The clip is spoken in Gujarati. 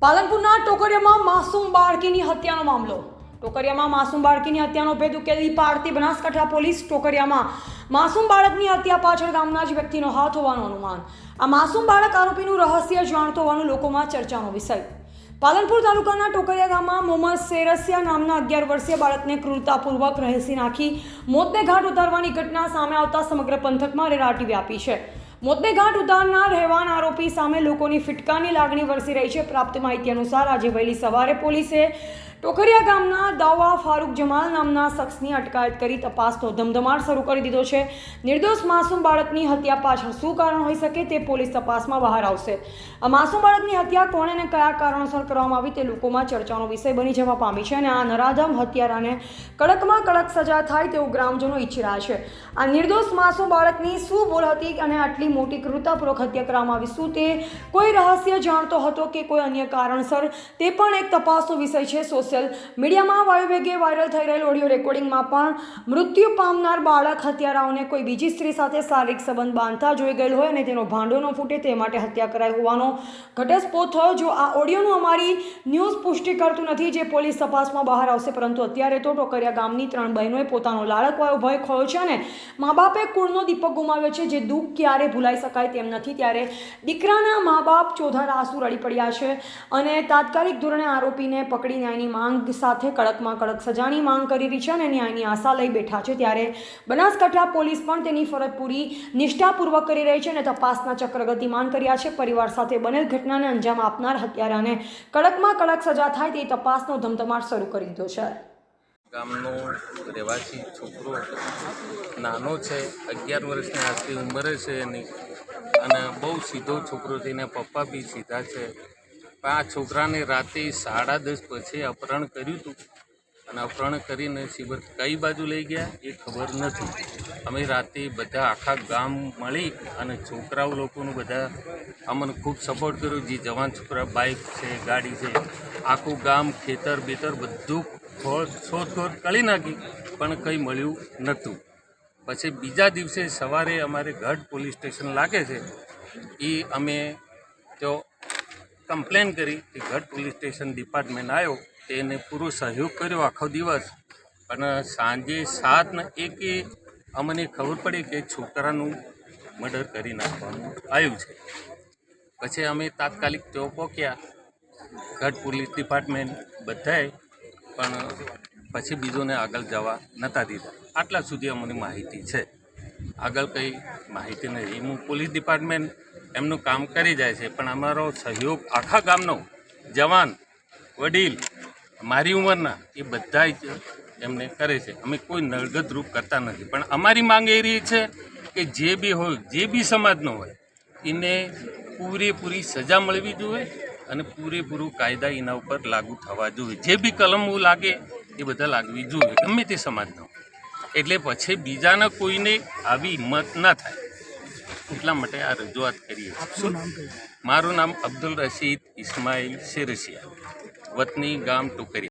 પાલનપુરના ટોકરિયામાં માસૂમ બાળકીની હત્યાનો મામલો. ટોકરિયામાં માસૂમ બાળકીની હત્યાનો ભેદ પાડતી બનાસકાંઠા પોલીસ ટોકરિયામાં. માસૂમ બાળકની હત્યા પાછળ ગામના જ વ્યક્તિનો હાથ હોવાનું અનુમાન. આ માસૂમ બાળક આરોપીનું રહસ્ય જાણતો હોવાનું લોકોમાં ચર્ચાનો વિષય. પાલનપુર તાલુકાના ટોકરિયા ગામમાં મોહમ્મદ સેરસિયા નામના અગિયાર વર્ષીય બાળકને ક્રૂરતાપૂર્વક રહેસી નાખી મોતને ઘાટ ઉતારવાની ઘટના સામે આવતા સમગ્ર પંથકમાં રેરાટી વ્યાપી છે. મોતને ઘાટ ઉતારનાર રહેવાન આરોપી સામે લોકોની ફિટકારની લાગણી વરસી રહી છે. પ્રાપ્ત માહિતી અનુસાર આજે વહેલી સવારે પોલીસે ટોકરિયા ગામના દાવા ફારૂક જમાલ નામના શખ્સની અટકાયત કરી તપાસનો ધમધમાટ શરૂ કરી દીધો છે. નિર્દોષ માસૂમ બાળકની હત્યા પાછળ શું કારણ હોઈ શકે તે પોલીસ તપાસમાં બહાર આવશે. આ માસૂમ બાળકની હત્યા કોણે અને કયા કારણોસર કરવામાં આવી તે લોકોમાં ચર્ચાનો વિષય બની જવા પામી છે અને આ નરાધમ હત્યારાને કડકમાં કડક સજા થાય તેવું ગ્રામજનો ઈચ્છી રહ્યા છે. આ નિર્દોષ માસૂમ બાળકની શું ભૂલ હતી અને આટલી મોટી ક્રૂરતાપૂર્વક હત્યા કરવામાં આવી શું તે કોઈ રહસ્ય જાણતો હતો કે કોઈ અન્ય કારણસર તે પણ એક તપાસનો વિષય છે સોશિયલ મીડિયામાં વાયુવેગે વાયરલ થઈ રહેલ ઓડિયો રેકોર્ડિંગમાં પણ મૃત્યુ પામનાર બાળક હત્યારાઓને કોઈ બીજી સ્ત્રી સાથે શારીરિક સંબંધ બાંધતા જોઈ ગયેલ હોય અને તેનો ભાંડો ન ફૂટે તે માટે હત્યા કરાઈ હોવાનો ઘટસ્ફોટ થયો. જો આ ઓડિયોનું અમારી ન્યૂઝ પુષ્ટિ કરતું નથી, જે પોલીસ તપાસમાં બહાર આવશે, પરંતુ અત્યારે તો ટોકરિયા ગામની ત્રણ બહેનોએ પોતાનો લાડકવાયો ભય ખોયો છે અને મા બાપે કુળનો દીપક ગુમાવ્યો છે, જે દુઃખ ક્યારે ભૂલાઈ શકાય તેમ નથી. ત્યારે દીકરાના મા બાપ ચોધાર આંસુ રડી પડ્યા છે અને તાત્કાલિક ધોરણે આરોપીને પકડી ન્યાયની માંગ સાથે કડકમાં કડક સજાની માંગ કરી રહી છે અને ન્યાયની આશા લઈ બેઠા છે. ત્યારે બનાસકાંઠા પોલીસ પણ તેની ફરજ પૂરી નિષ્ઠાપૂર્વક કરી રહી છે અને તપાસના ચક્ર ગતિમાન કર્યા છે. પરિવાર સાથે બનેલ ઘટનાને અંજામ આપનાર હત્યારાને કડકમાં કડક સજા થાય તે તપાસનો ધમધમાટ શરૂ કરી દીધો છે. ગામનો રહેવાસી છોકરો નાનો છે, અગિયાર વર્ષની આટલી ઉંમરે છે એની અને બહુ સીધો છોકરો છે. પપ્પા બી સીધા છે. આ છોકરાને રાતે સાડા દસ પછી અપહરણ કર્યું હતું. અને અપહરણ કરીને શિબર કઈ બાજુ લઈ ગયા એ ખબર નથી. અમે રાતે બધા આખા ગામ મળી અને છોકરાઓ લોકોનું બધા અમને ખૂબ સપોર્ટ કર્યો. જે જવાન છોકરા બાઇક છે, ગાડી છે, આખું ગામ ખેતર બેતર બધું ખોળ શોધખોળ કરી નાખી. પણ કંઈ મળ્યું નહોતું. પછી બીજા દિવસે સવારે અમારે ગઢ પોલીસ સ્ટેશન લાગે છે. એ અમે તો કમ્પ્લેન કરી કે ગઢ પોલીસ સ્ટેશન ડિપાર્ટમેન્ટ આવ્યો તેને પૂરો સહયોગ કર્યો આખો દિવસ. અને સાંજે સાતને એકે અમને ખબર પડી કે છોકરાનું મર્ડર કરી નાખવાનું આવ્યું છે. પછી અમે તાત્કાલિક તેઓ પહોંચ્યા. ગઢ પોલીસ ડિપાર્ટમેન્ટ બધાએ પણ પછી બીજોને આગળ જવા નહોતા દીધા. આટલા સુધી અમને માહિતી છે. આગળ કંઈ માહિતી નથી હું પોલીસ ડિપાર્ટમેન્ટ એમનું કામ કરી જાય છે. પણ અમારો સહયોગ આખા ગામનો જવાન, વડીલ, મારી ઉંમરના એ બધા એમને કરે છે. અમે કોઈ નળગદરૂપ કરતા નથી. પણ અમારી માંગ એ છે કે જે બી હોય, જે બી સમાજનો હોય, એને પૂરેપૂરી સજા મળવી જોઈએ અને પૂરેપૂરું કાયદા એના ઉપર લાગુ થવા જોઈએ. જે બી કલમો લાગે એ બધા લાગવી જોઈએ, ગમે તે સમાજનો એટલે પછી બીજાના કોઈને આવી હિંમત ના થાય. એટલા માટે આ રજૂઆત કરીએ શું મારું નામ અબ્દુલ રશીદ ઇસ્માઇલ શેરસિયા વતની ગામ ટોકરી.